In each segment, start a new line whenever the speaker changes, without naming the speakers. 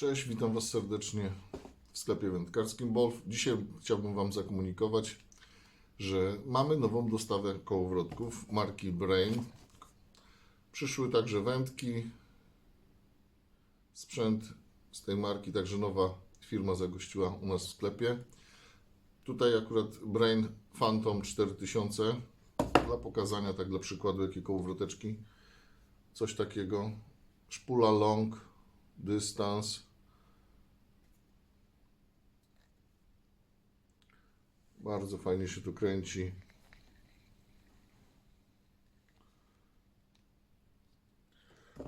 Cześć, witam Was serdecznie w sklepie wędkarskim Bolf. Dzisiaj chciałbym Wam zakomunikować, że mamy nową dostawę kołowrotków marki Brain. Przyszły także wędki, sprzęt z tej marki, także nowa firma zagościła u nas w sklepie. Tutaj akurat Brain Phantom 4000 dla pokazania, tak dla przykładu, jakie kołowroteczki. Coś takiego. Szpula long, dystans. Bardzo fajnie się tu kręci.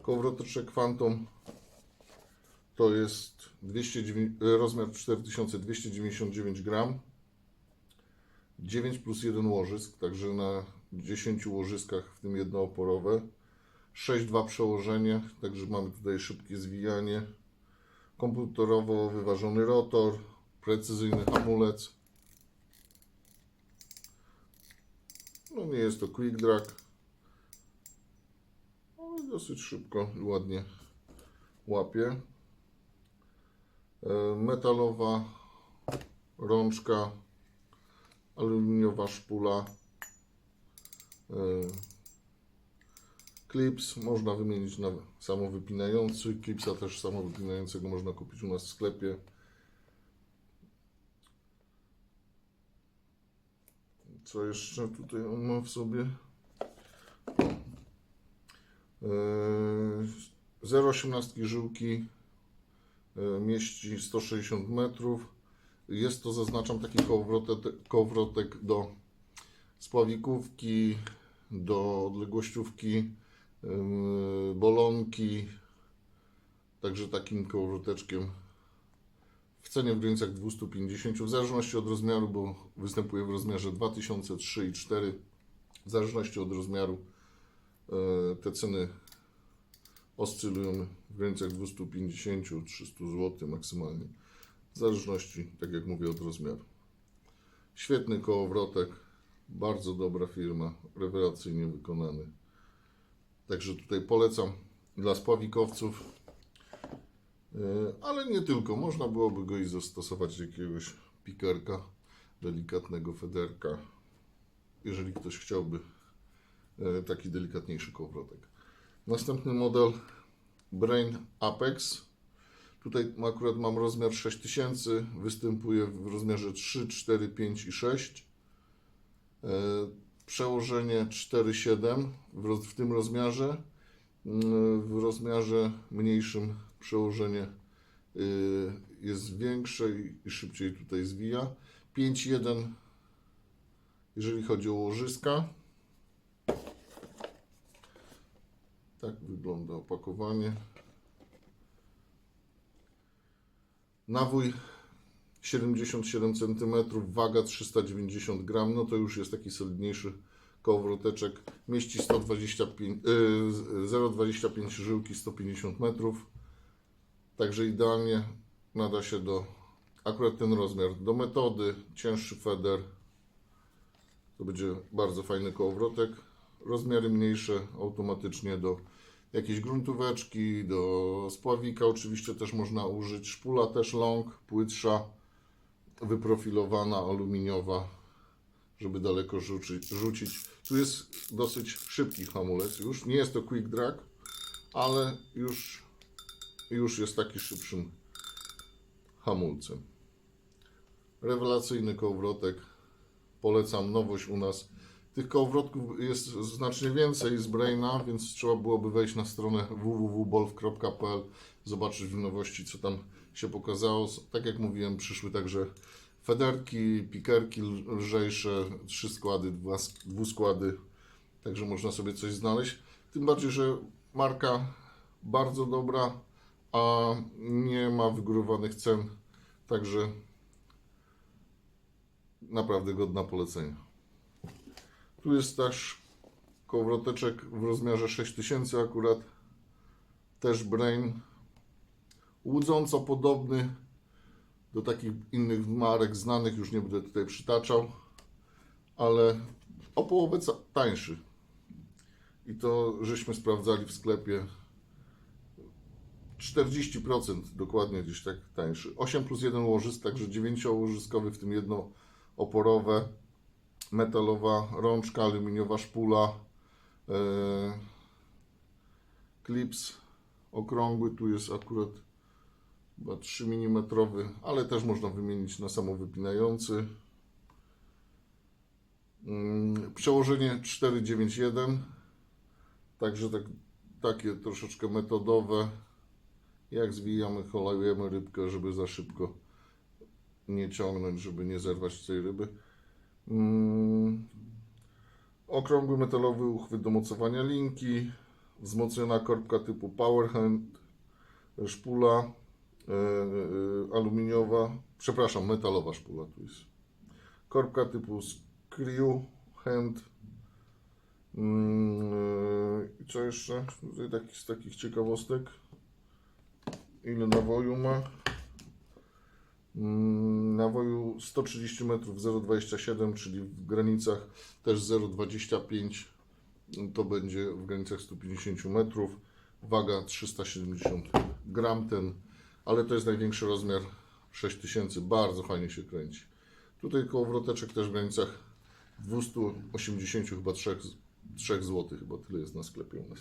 Kołowroteczek Phantom to jest 209, e, rozmiar 4299 gram. 9 plus 1 łożysk, także na 10 łożyskach, w tym jedno oporowe. 6.2 przełożenie, także mamy tutaj szybkie zwijanie. Komputerowo wyważony rotor, precyzyjny hamulec. No nie jest to quick drag, ale dosyć szybko i ładnie łapie. E, Metalowa rączka, aluminiowa szpula. e, Klips można wymienić na samowypinający. Klipsa też samowypinającego można kupić u nas w sklepie. Co jeszcze tutaj on ma w sobie? Eee, 0,18 żyłki e, mieści 160 metrów. Jest to, zaznaczam, taki kołowrotek, do spławikówki, do odległościówki, bolonki. Także takim kołowroteczkiem w cenie w granicach 250, w zależności od rozmiaru, bo występuje w rozmiarze 2003 i 4. W zależności od rozmiaru e, te ceny oscylują w granicach 250-300 zł maksymalnie. W zależności, tak jak mówię, od rozmiaru. Świetny kołowrotek, bardzo dobra firma, rewelacyjnie wykonany. Także tutaj polecam dla spławikowców, ale nie tylko. Można byłoby go i zastosować do jakiegoś pikerka, delikatnego federka, jeżeli ktoś chciałby yy, taki delikatniejszy kołowrotek. Następny model Brain Apex. Tutaj akurat mam rozmiar 6000, występuje w rozmiarze 3, 4, 5 i 6. Yy, Przełożenie 4,7 w, roz- w tym rozmiarze. Yy, W rozmiarze mniejszym przełożenie yy, jest większe i- szybciej tutaj zwija. 5,1 jeżeli chodzi o łożyska. Tak wygląda opakowanie. Nawój 77 cm, waga 390 gram, no to już jest taki solidniejszy kołowroteczek. Mieści 125, yy, 0,25 żyłki 150 metrów. Także idealnie nada się do akurat ten rozmiar. Do metody, cięższy feder. To będzie bardzo fajny kołowrotek. Rozmiary mniejsze automatycznie do jakiejś gruntóweczki, do spławika oczywiście też można użyć. Szpula też long, płytsza, wyprofilowana, aluminiowa, żeby daleko rzucić. rzucić. Tu jest dosyć szybki hamulec już. Nie jest to quick drag, ale już już jest taki szybszym hamulcem. Rewelacyjny kołowrotek. Polecam nowość u nas. Tych kołowrotków jest znacznie więcej z Braina, więc trzeba byłoby wejść na stronę www.bolf.pl, zobaczyć w nowości, co tam się pokazało. Tak jak mówiłem, przyszły także federki, pikerki lżejsze, trzy składy, dwa, dwuskłady, także można sobie coś znaleźć. Tym bardziej, że marka bardzo dobra, a nie ma wygórowanych cen, także naprawdę godna polecenia. Tu jest też kołowroteczek w rozmiarze 6000 akurat, też Brain, łudząco podobny do takich innych marek znanych, już nie będę tutaj przytaczał, ale o połowę tańszy. I to żeśmy sprawdzali w sklepie 40% dokładnie gdzieś tak tańszy. 8 plus 1 łożysk, także 9-łożyskowy, w tym jedno oporowe, metalowa rączka, aluminiowa szpula, e, klips okrągły, tu jest akurat chyba 3 mm, ale też można wymienić na samowypinający. Mm, Przełożenie 491, także tak, takie troszeczkę metodowe. Jak zwijamy, holujemy rybkę, żeby za szybko nie ciągnąć, żeby nie zerwać tej ryby. Mm, Okrągły metalowy uchwyt do mocowania linki, wzmocniona korbka typu Power Hand, szpula e, aluminiowa, przepraszam, metalowa szpula tu jest. Korbka typu Screw Hand. I co jeszcze? Tutaj taki, z takich ciekawostek. Ile nawoju ma? Mm, Nawoju 130 metrów 0,27, czyli w granicach też 0,25 to będzie w granicach 150 metrów. Waga 370 gram ten, ale to jest największy rozmiar 6000, bardzo fajnie się kręci. Tutaj kołowroteczek też w granicach 280 chyba 3, 3 zł, chyba tyle jest na sklepie u nas.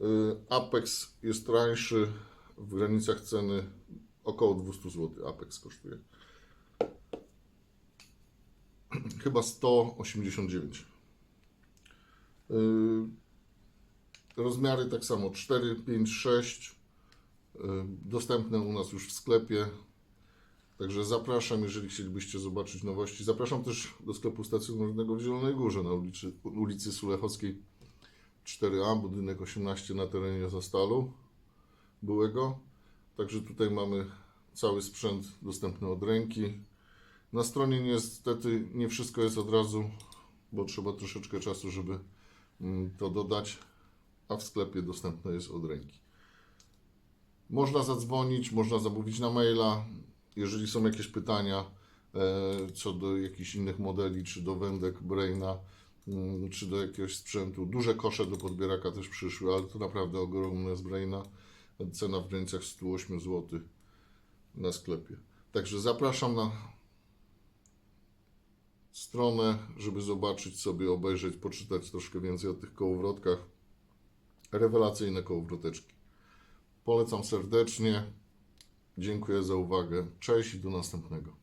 Y, Apex jest tańszy w granicach ceny około 200 zł. Apex kosztuje. Chyba 189. Y, Rozmiary tak samo 4, 5, 6. y, Dostępne u nas już w sklepie. Także zapraszam, jeżeli chcielibyście zobaczyć nowości. Zapraszam też do sklepu stacjonarnego w Zielonej Górze na ulicy, ulicy Sulechowskiej 4A, budynek 18 na terenie Zastalu byłego. Także tutaj mamy cały sprzęt dostępny od ręki. Na stronie niestety nie wszystko jest od razu, bo trzeba troszeczkę czasu, żeby mm, to dodać, a w sklepie dostępne jest od ręki. Można zadzwonić, można zamówić na maila. Jeżeli są jakieś pytania e, co do jakichś innych modeli, czy do wędek Braina, czy do jakiegoś sprzętu. Duże kosze do podbieraka też przyszły, ale to naprawdę ogromne z Braina. Cena w granicach 108 zł na sklepie. Także zapraszam na stronę, żeby zobaczyć sobie, obejrzeć, poczytać troszkę więcej o tych kołowrotkach. Rewelacyjne kołowroteczki. Polecam serdecznie. Dziękuję za uwagę. Cześć i do następnego.